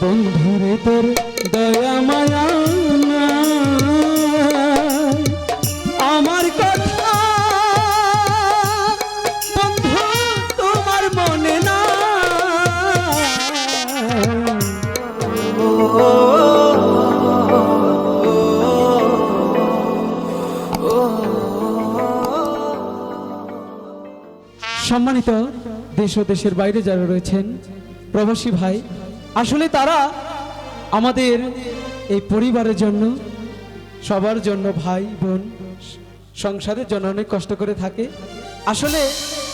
বন্ধুরে তোর দয়া মায়া আমার কথা তোমার মনে না সম্মানিত দেশ ও দেশের বাইরে যারা রয়েছেন, প্রবাসী ভাই আসলে তারা আমাদের এই পরিবারের জন্য, সবার জন্য ভাই, বোন সংসারের জন্য অনেক কষ্ট করে থাকে। আসলে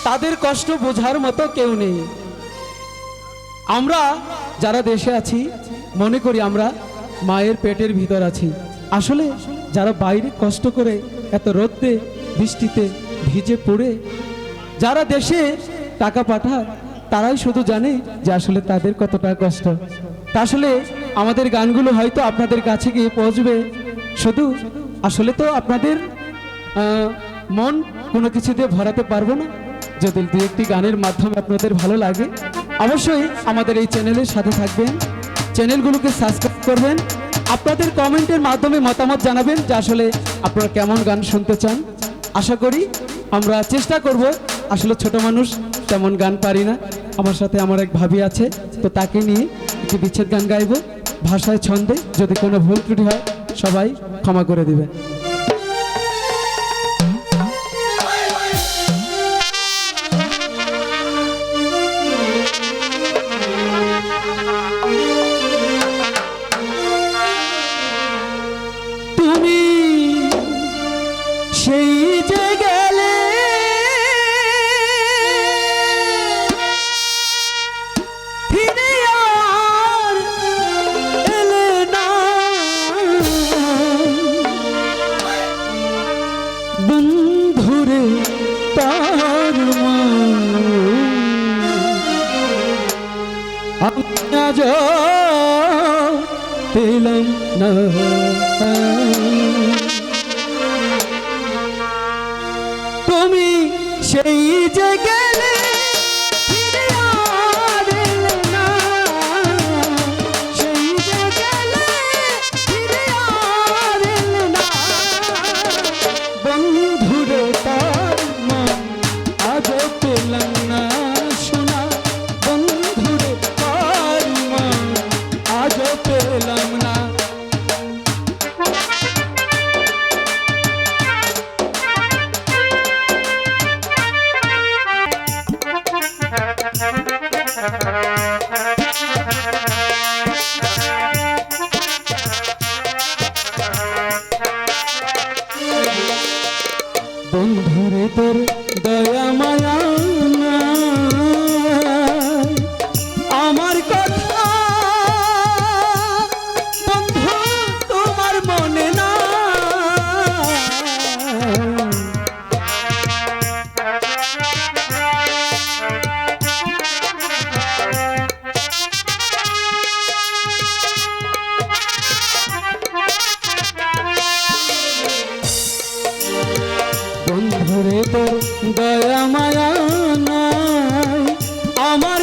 তাদের কষ্ট বোঝার মতো কেউ নেই। আমরা যারা দেশে আছি, মনে করি আমরা মায়ের পেটের ভিতর আছি। আসলে যারা বাইরে কষ্ট করে এত রোদ্রে বৃষ্টিতে ভিজে পড়ে, যারা দেশে টাকা পাঠায় তারাই শুধু জানে যে আসলে তাদের কতটা কষ্ট। আসলে আমাদের গানগুলো হয়তো আপনাদের কাছে গিয়ে পৌঁছবে। শুধু আসলে তো আপনাদের মন কোনো কিছু দিয়ে ভরাতে পারব না। যদি দু একটি গানের মাধ্যমে আপনাদের ভালো লাগে, অবশ্যই আমাদের এই চ্যানেলের সাথে থাকবেন। চ্যানেলগুলোকে সাবস্ক্রাইব করবেন। আপনাদের কমেন্টের মাধ্যমে মতামত জানাবেন যে আসলে আপনারা কেমন গান শুনতে চান। আশা করি আমরা চেষ্টা করব, আসলে ছোট মানুষ তেমন গান পারি না। আমার সাথে আমার এক ভাবি আছে, তো তাকে নিয়ে একটি বিচ্ছেদ গান গাইব। ভাষায় ছন্দে, যদি কোনো ভুল ত্রুটি হয়, সবাই ক্ষমা করে দিবেন। বন্ধুরে তার পেলাম না। তুমি সেই যে গেলে বন্ধুরে তোর দয়া বন্ধুরে তোর দয়া মায়া আমার